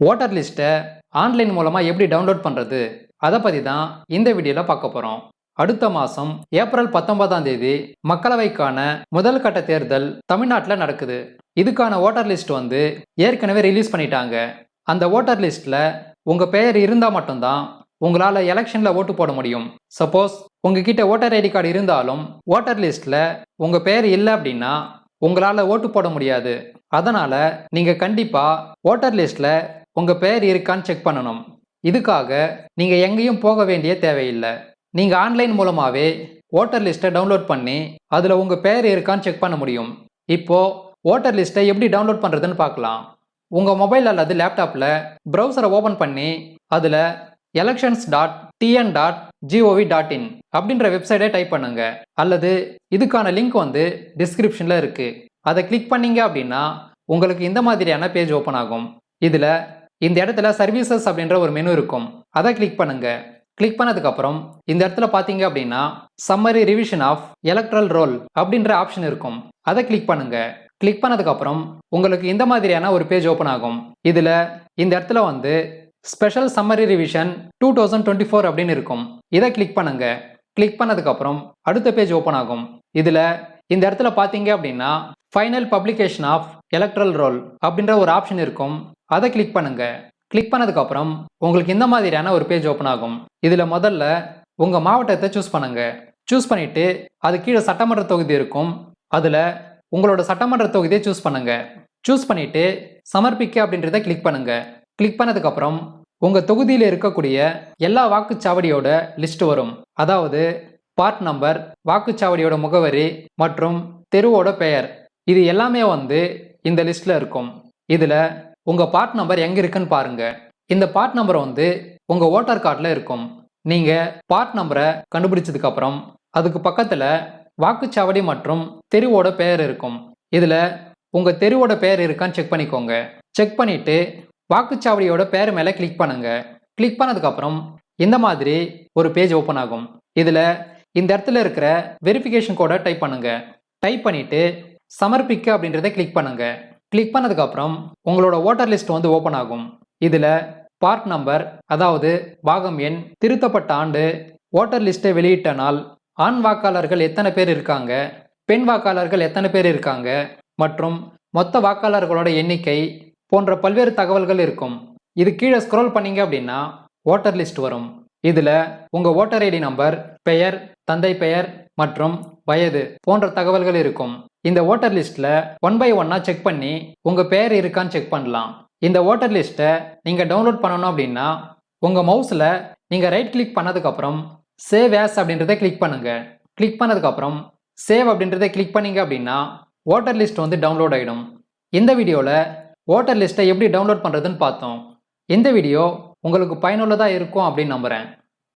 Voter லிஸ்ட்டை online மூலமாக எப்படி டவுன்லோட் பண்ணுறது அதை பற்றி தான் இந்த வீடியோவில் பார்க்க போகிறோம் அடுத்த மாதம் ஏப்ரல் பத்தொன்பதாம் தேதி மக்களவைக்கான முதல் கட்ட தேர்தல் தமிழ்நாட்டில் நடக்குது. இதுக்கான ஓட்டர் லிஸ்ட் வந்து ஏற்கனவே ரிலீஸ் பண்ணிட்டாங்க. அந்த ஓட்டர் லிஸ்ட்டில் உங்கள் பெயர் இருந்தால் மட்டும்தான் உங்களால் எலெக்ஷனில் ஓட்டு போட முடியும். சப்போஸ் உங்ககிட்ட ஓட்டர் ஐடி கார்டு இருந்தாலும் ஓட்டர் லிஸ்ட்டில் உங்கள் பெயர் இல்லை அப்படின்னா உங்களால் ஓட்டு போட முடியாது. அதனால் நீங்கள் கண்டிப்பாக ஓட்டர் லிஸ்ட்டில் உங்கள் பெயர் இருக்கான்னு செக் பண்ணணும். இதுக்காக நீங்கள் எங்கேயும் போக வேண்டிய தேவையில்லை. நீங்கள் ஆன்லைன் மூலமாகவே ஓட்டர் லிஸ்ட்டை டவுன்லோட் பண்ணி அதில் உங்கள் பெயர் இருக்கான்னு செக் பண்ண முடியும். இப்போது ஓட்டர் லிஸ்ட்டை எப்படி டவுன்லோட் பண்ணுறதுன்னு பார்க்கலாம். உங்கள் மொபைல் அல்லது லேப்டாப்பில் ப்ரௌசரை ஓப்பன் பண்ணி அதில் elections dot TN dot GOV dot in அப்படின்ற வெப்சைட்டை டைப் பண்ணுங்க. அல்லது இதுக்கான லிங்க் வந்து டிஸ்கிரிப்ஷனில் இருக்குது அதை கிளிக் பண்ணீங்க அப்படின்னா உங்களுக்கு இந்த மாதிரியான பேஜ் ஓப்பன் ஆகும். இதில் இந்த இடத்துல சர்வீசஸ் அப்படின்ற ஒரு மெனு இருக்கும். அதை கிளிக் பண்ணுங்க. கிளிக் பண்ணதுக்கப்புறம் இந்த இடத்துல பார்த்தீங்க அப்படின்னா summary revision of electoral roll அப்படின்ற ஆப்ஷன் இருக்கும். அதை கிளிக் பண்ணுங்க. கிளிக் பண்ணதுக்கப்புறம் உங்களுக்கு இந்த மாதிரியான ஒரு பேஜ் ஓப்பன் ஆகும். இதில் இந்த இடத்துல வந்து special summary revision two thousand twenty four அப்படின்னு இருக்கும். இதை கிளிக் பண்ணுங்க. கிளிக் பண்ணதுக்கப்புறம் அடுத்த பேஜ் ஓப்பன் ஆகும். இதில் இந்த இடத்துல பார்த்தீங்க அப்படின்னா final publication of electoral roll அப்படின்ற ஒரு ஆப்ஷன் இருக்கும். அதை கிளிக் பண்ணுங்க. கிளிக் பண்ணதுக்கப்புறம் உங்களுக்கு இந்த மாதிரியான ஒரு பேஜ் ஓப்பன் ஆகும். இதில் முதல்ல உங்கள் மாவட்டத்தை சூஸ் பண்ணுங்க. சூஸ் பண்ணிவிட்டு அது கீழே சட்டமன்ற தொகுதி இருக்கும். அதில் உங்களோட சட்டமன்ற தொகுதியை சூஸ் பண்ணுங்க. சூஸ் பண்ணிவிட்டு சமர்ப்பிக்க அப்படின்றத கிளிக் பண்ணுங்க. கிளிக் பண்ணதுக்கப்புறம் உங்கள் தொகுதியில் இருக்கக்கூடிய எல்லா வாக்குச்சாவடியோட லிஸ்ட் வரும். அதாவது பார்ட் நம்பர் வாக்குச்சாவடியோட முகவரி மற்றும் தெருவோட பெயர். இது எல்லாமே வந்து இந்த லிஸ்ட்டில் இருக்கும். இதில் உங்கள் பார்ட் நம்பர் எங்கே இருக்குன்னு பாருங்க. இந்த பார்ட் நம்பர் வந்து உங்கள் ஓட்டர் கார்டில் இருக்கும். நீங்கள் பார்ட் நம்பரை கண்டுபிடிச்சதுக்கப்புறம் அதுக்கு பக்கத்தில் வாக்குச்சாவடி மற்றும் தெருவோட பெயர் இருக்கும். இதில் உங்கள் தெருவோட பெயர் இருக்கான்னு செக் பண்ணிக்கோங்க. செக் பண்ணிவிட்டு வாக்குச்சாவடியோட பேர் மேலே கிளிக் பண்ணுங்க. கிளிக் பண்ணதுக்கப்புறம் இந்த மாதிரி ஒரு பேஜ் ஓப்பன் ஆகும். இதில் இந்த இடத்துல இருக்கிற வெரிஃபிகேஷன் கோடை டைப் பண்ணுங்கள் டைப் பண்ணிவிட்டு சமர்ப்பிக்க அப்படின்றத கிளிக் பண்ணுங்கள் கிளிக் பண்ணதுக்கப்புறம் உங்களோட ஓட்டர் லிஸ்ட் வந்து ஓப்பன் ஆகும். இதில் பார்ட் நம்பர் அதாவது பாகம் எண் திருத்தப்பட்ட ஆண்டு ஓட்டர் லிஸ்ட்டை வெளியிட்ட நாள் ஆண் வாக்காளர்கள் எத்தனை பேர் இருக்காங்க பெண் வாக்காளர்கள் எத்தனை பேர் இருக்காங்க மற்றும் மொத்த வாக்காளர்களோட எண்ணிக்கை போன்ற பல்வேறு தகவல்கள் இருக்கும். இது கீழே ஸ்க்ரோல் பண்ணீங்க அப்படின்னா ஓட்டர் லிஸ்ட் வரும். இதில் உங்கள் ஓட்டர் ஐடி நம்பர் பெயர் தந்தை பெயர் மற்றும் வயது போன்ற தகவல்கள் இருக்கும். இந்த ஓட்டர் லிஸ்ட்டில் ஒன் பை ஒன்னாக செக் பண்ணி உங்கள் பெயர் இருக்கான்னு செக் பண்ணலாம். இந்த ஓட்டர் லிஸ்ட்டை நீங்கள் டவுன்லோட் பண்ணணும் அப்படின்னா உங்கள் மவுஸில் நீங்கள் ரைட் கிளிக் பண்ணதுக்கப்புறம் சேவ் ஆஸ் அப்படின்றத கிளிக் பண்ணுங்கள் கிளிக் பண்ணதுக்கப்புறம் சேவ் அப்படின்றத கிளிக் பண்ணீங்க அப்படின்னா ஓட்டர் லிஸ்ட் வந்து டவுன்லோட் ஆகிடும் இந்த வீடியோவில் ஓட்டர் லிஸ்ட்டை எப்படி டவுன்லோட் பண்ணுறதுன்னு பார்த்தோம். இந்த வீடியோ உங்களுக்கு பயனுள்ளதாக இருக்கும் அப்படின்னு நம்புகிறேன்